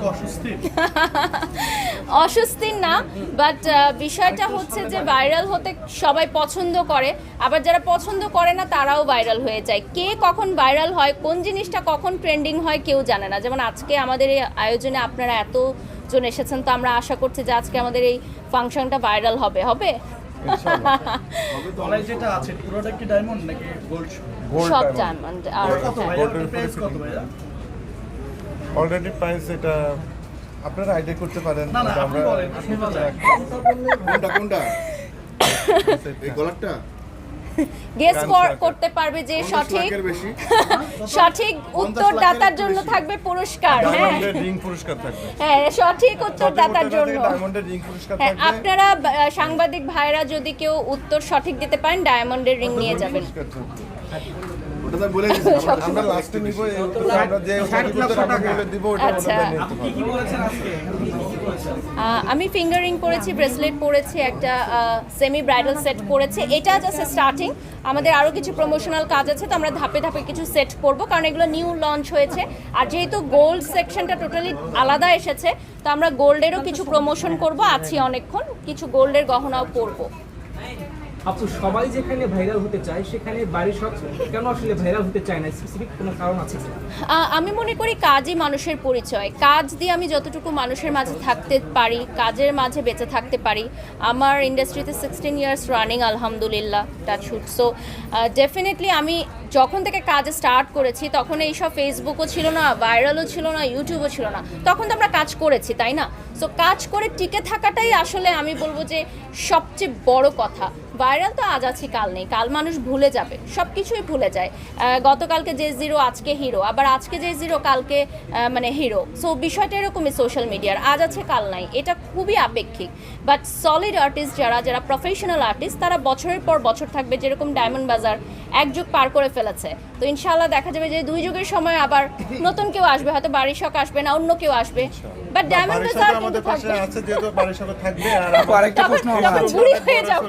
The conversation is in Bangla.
অস্বস্তির। না বাট বিষয়টা হচ্ছে যে ভাইরাল হতে সবাই পছন্দ করে আবার যারা পছন্দ করে না তারাও ভাইরাল হয়ে যায়। কে কখন ভাইরাল হয় কোন জিনিসটা কখন ট্রেন্ডিং হয় কেউ জানে না। যেমন আজকে আমাদের এই আয়োজনে আপনারা এতজন এসেছেন তো আমরা আশা করছি যে আজকে আমাদের এই ফাংশনটা ভাইরাল হবে হবে? যেটা আছে পুরোটা কি ডায়মন্ড নাকি গোল্ড গোল্ড সব ডায়মন্ড আর কত হ্যাঁ। ভাই Gold-এর প্রাইস কত fitting। ভাইয়া অলরেডি প্রাইস এটা আপনারা আইডিয়া করতে পারেন না না আপনি বলেন কোনটা কোনটা? এই গলারটা? গেস করতে পারবে যে সঠিক সঠিক উত্তরদাতার জন্য থাকবে পুরস্কার হ্যাঁ। ডায়মন্ডের রিং পুরস্কার থাকবে। হ্যাঁ সঠিক উত্তরদাতার জন্য। ডায়মন্ডের রিং পুরস্কার হ্যাঁ থাকবে আপনারা সাংবাদিক ভাইরা যদি কেউ উত্তর সঠিক দিতে পারেন ডায়মন্ডের রিং নিয়ে যাবেন। ওটা তো বলে দিয়েছি আমরা- আমরা লাস্টে নিব আমরা যে সঠিক উত্তর আমরা দিব ওটা আচ্ছা। আমি ফিঙ্গারিং পরেছি ব্রেসলেট পরেছি একটা সেমি ব্রাইডাল সেট পরেছি এটা জাস্ট স্টার্টিং আমাদের আরও কিছু প্রমোশনাল কাজ আছে তো আমরা ধাপে ধাপে কিছু সেট করব কারণ এগুলো নিউ লঞ্চ হয়েছে। আর যেহেতু গোল্ড সেকশনটা টোটালি আলাদা এসেছে তো আমরা গোল্ডেরও কিছু প্রমোশন করব। আছি অনেকক্ষণ কিছু গোল্ডের গহনাও পরবো। আপু, সবাই যেখানে ভাইরাল হতে চায়, সেখানে বাড়ির সব কেন আসলে ভাইরাল হতে চায় না? স্পেসিফিক কোনো কারণ আছে? আমি মনে করি কাজই মানুষের পরিচয়। কাজ দিয়ে আমি যতটুকু মানুষের মাঝে থাকতে পারি, কাজের মাঝে বেঁচে থাকতে পারি, আমার ইন্ডাস্ট্রিতে সিক্সটিন ইয়ার্স রানিং আলহামদুলিল্লাহ টাচ শুট সো ডেফিনেটলি আমি যখন থেকে কাজ স্টার্ট করেছি, তখন এইসব ফেসবুকও ছিল না ভাইরালও ছিল না ইউটিউবও ছিল না। তখন তো আমরা কাজ করেছি, তাই না? সো কাজ করে টিকে থাকাটাই আসলে আমি বলব যে সবচেয়ে বড় কথা। ভাইরাল তো আজ আছি কাল নেই। কাল মানুষ ভুলে যাবে। সব কিছুই ভুলে যায়। গতকালকে যে জিরো আজকে হিরো আবার আজকে যে জিরো কালকে মানে হিরো সো বিষয়টা এরকমই সোশ্যাল মিডিয়ার আজ আছে কাল নাই। এটা খুবই আপেক্ষিক। বাট সলিড আর্টিস্ট যারা যারা প্রফেশনাল আর্টিস্ট তারা বছরের পর বছর থাকবে যেরকম ডায়মন্ড বাজার এক যুগ পার করে ফেলেছে। তো ইনশাল্লাহ দেখা যাবে যে দুই যুগের সময় আবার নতুন কেউ আসবে। হয়তো বাড়ির শখ আসবে না অন্য কেউ আসবে। বাট ডায়মন্ড বাজার সাথে আমাদের পাশে আছে যেহেতু বাড়ির সাথে থাকবে আর আরেকটা প্রশ্ন হয়ে যাব।